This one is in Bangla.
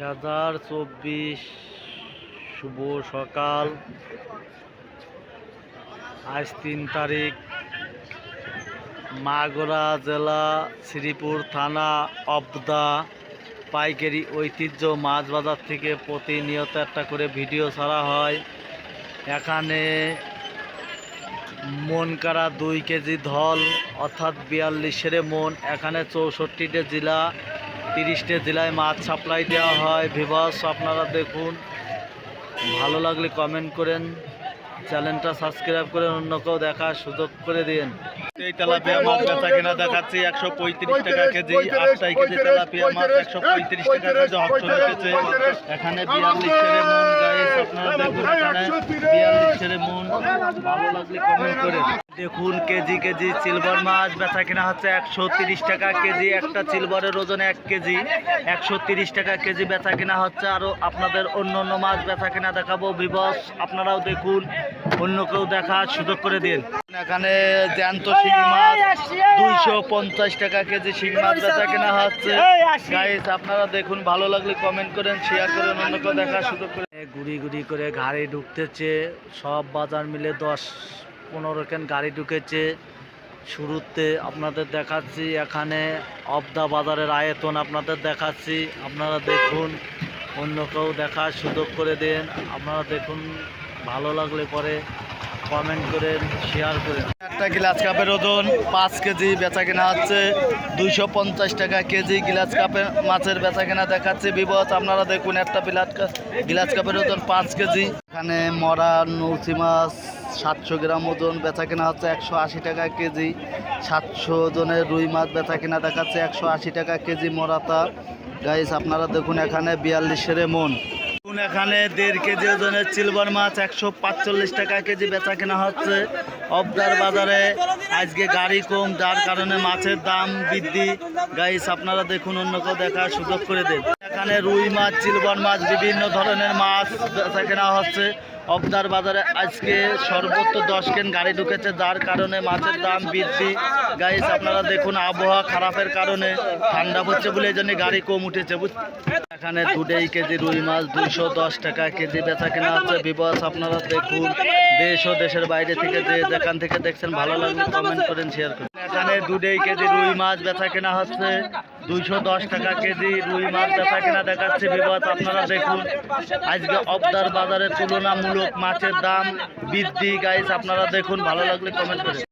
হাজার চব্বিশ শুভ সকাল। আজ তিন তারিখ। মাগুরা জেলা, শ্রীপুর থানা, অবদা পাইকারি ঐতিহ্য মাছ বাজার থেকে প্রতিনিয়ত একটা করে ভিডিও ছাড়া হয়। এখানে মন কারা দুই কেজি ধল, অর্থাৎ বিয়াল্লিশের মন, এখানে চৌষট্টিটা জেলা তিরিশটা জেলায় মাছ সাপ্লাই দেওয়া হয়। ভিভাস আপনারা দেখুন। ভালো লাগলে কমেন্ট করেন। চ্যানেলটা সাবস্ক্রাইব করে অন্য কেউ দেখার সুযোগ করে দিন। এই তেলাপিয়া মাছ বেচা কেনা দেখাচ্ছি একশো পঁয়ত্রিশ টাকা কেজি আটটাই কেজি তেলাপিয়া মাছ একশো পঁয়ত্রিশ টাকা কেজি হকশো রেখেছে এখানে বিয়াল্লিশ মন গাইস আপনারা দেখুন এখানে বিয়াল্লিশ সেরে মন। ভালো লাগলে কমেন্ট করে দেখুন, কেজি কেজি সিলভার মাছ বেচা কেনা হচ্ছে একশো তিরিশ টাকা কেজি, একটা সিলভারের ওজন এক কেজি। একশো তিরিশ টাকা কেজি বেচা কেনা হচ্ছে আরও আপনাদের অন্য অন্য মাছ বেচা কেনা দেখাবো। বিবস, আপনারাও দেখুন, অন্য কেউ দেখার সুযোগ করে দিন। এখানে জ্যান্ত শিং মাছ, দুইশো পঞ্চাশ টাকা কেজি শিং মাছ বেচা কেনা হচ্ছে। গাইস আপনারা দেখুন, ভালো লাগলে কমেন্ট করেন শেয়ার করেন, অন্য কেউ দেখার সুযোগ করে গুড়ি গুড়ি করে গাড়ি ঢুকতেছে, সব বাজার মিলে দশ পনেরো কেন গাড়ি ঢুকেছে। শুরুতে আপনাদের দেখাচ্ছি, এখানে অবদা বাজারের আয়তন আপনাদের দেখাচ্ছি। আপনারা দেখুন, অন্য কেউ দেখার সুযোগ করে দেন। আপনারা দেখুন, ভালো লাগলে পরে কমেন্ট করেন শেয়ার করেন। একটা গ্লাস কাপের ওজন, পাঁচ কেজি বেচা কেনা হচ্ছে। দুইশো পঞ্চাশ টাকা কেজি গ্লাস কাপের মাছের বেচা কেনা দেখাচ্ছে বিপদ আপনারা দেখুন একটা বিলাট গ্লাস কাপের ওজন পাঁচ কেজি। এখানে মরা নৌচি মাছ সাতশো গ্রাম ওজন বেচা কেনা হচ্ছে একশো আশি টাকা কেজি। সাতশো ওজনের রুই মাছ বেচা কেনা দেখাচ্ছে একশো আশি টাকা কেজি মরাতা। গাইস, আপনারা দেখুন এখানে বিয়াল্লিশের মন। এখানে দেড় কেজি ওজনের সিলভার মাছ একশো পাঁচচল্লিশ টাকা কেজি বেচা কেনা হচ্ছে। অবদার বাজারে আজকে গাড়ি কম, যার কারণে মাছের দাম বৃদ্ধি। গাইস আপনারা দেখুন, অন্য কেউ দেখার সুযোগ করে দেন। এখানে রুই মাছ সিলভার মাছ, বিভিন্ন ধরনের মাছ বেচা কেনা হচ্ছে। অবদার বাজারে আজকে সর্বোচ্চ দশ কেন গাড়ি ঢুকেছে, যার কারণে মাছের দাম বৃদ্ধি। গাইস আপনারা দেখুন, আবহাওয়া খারাপের কারণে ঠান্ডা পড়ছে বলে এই জন্য গাড়ি কম উঠেছে এখানে দুটেই কেজি রুই মাছ দুশো দশ টাকা কেজি বেচা কেনা হচ্ছে। বিবস আপনারা দেখুন, দেশ ও দেশের বাইরে থেকে যে যেখান থেকে দেখছেন, ভালো লাগলে কমেন্ট করেন শেয়ার করুন। এখানে দুডেই কেজি রুই মাছ বেচা কেনা হচ্ছে। দুইশো দশ টাকা কেজি রুই মাছ বেচা কেনা দেখাচ্ছে বিপদ আপনারা দেখুন, আজকে অবদার বাজারে তুলনামূলক মাছের দাম বৃদ্ধি। গাইস আপনারা দেখুন, ভালো লাগলে কমেন্ট করে।